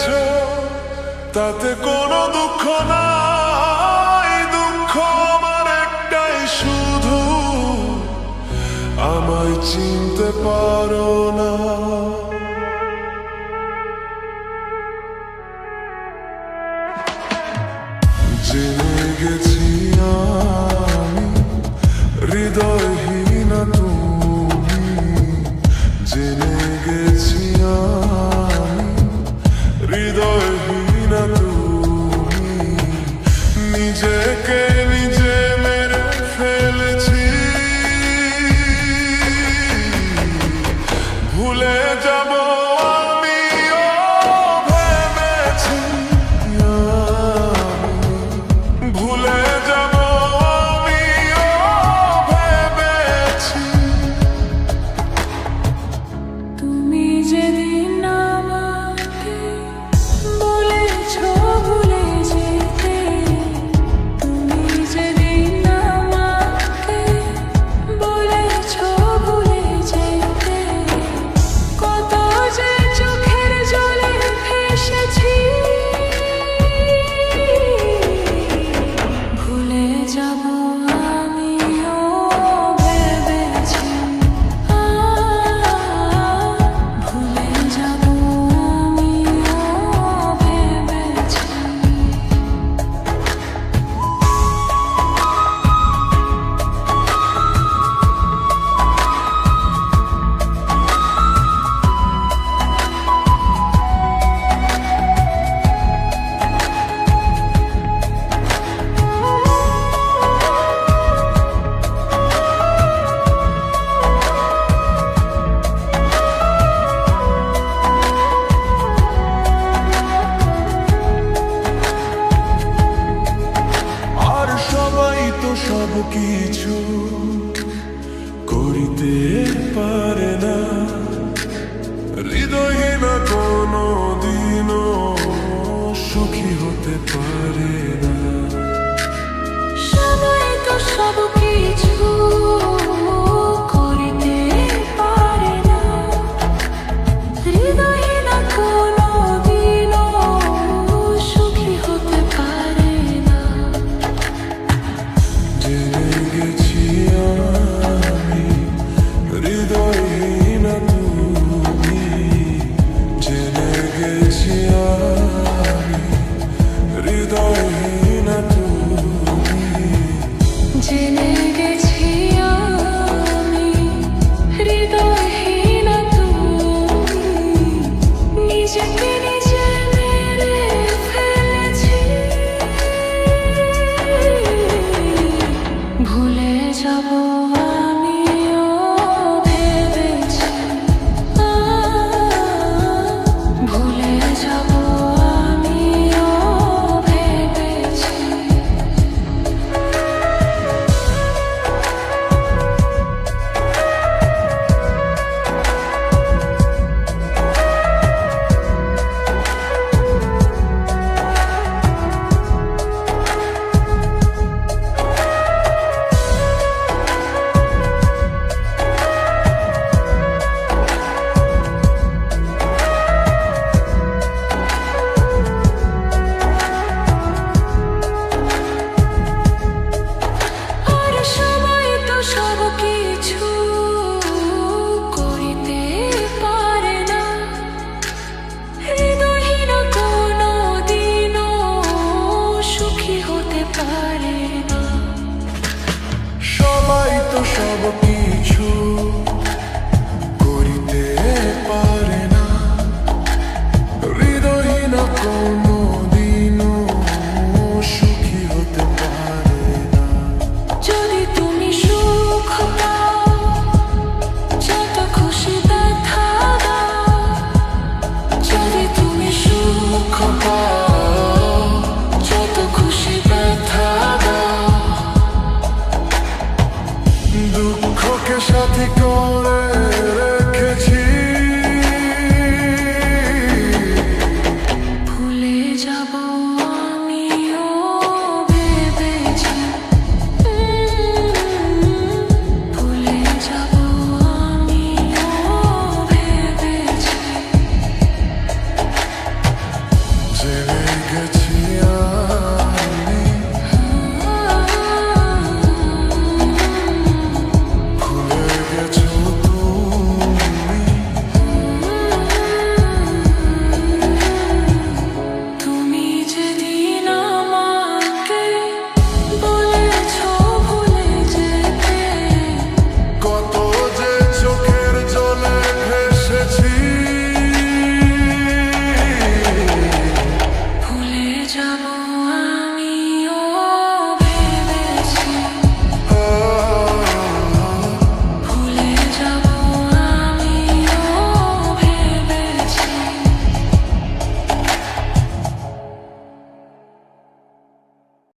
পেয়েছ তাতে কোনো দুঃখ নাই। দুঃখ আমার একটাই শুধু আমায় চিনতে পারো না। কিছু করিতে পারে না। হৃদয়হীন কোনো দুঃখকে সাথে করে রেখেছি। ভুলে যাব আমিও ভেবেছি। ভুলে যাব আমিও ভেবেছি। জেগে গেছি আর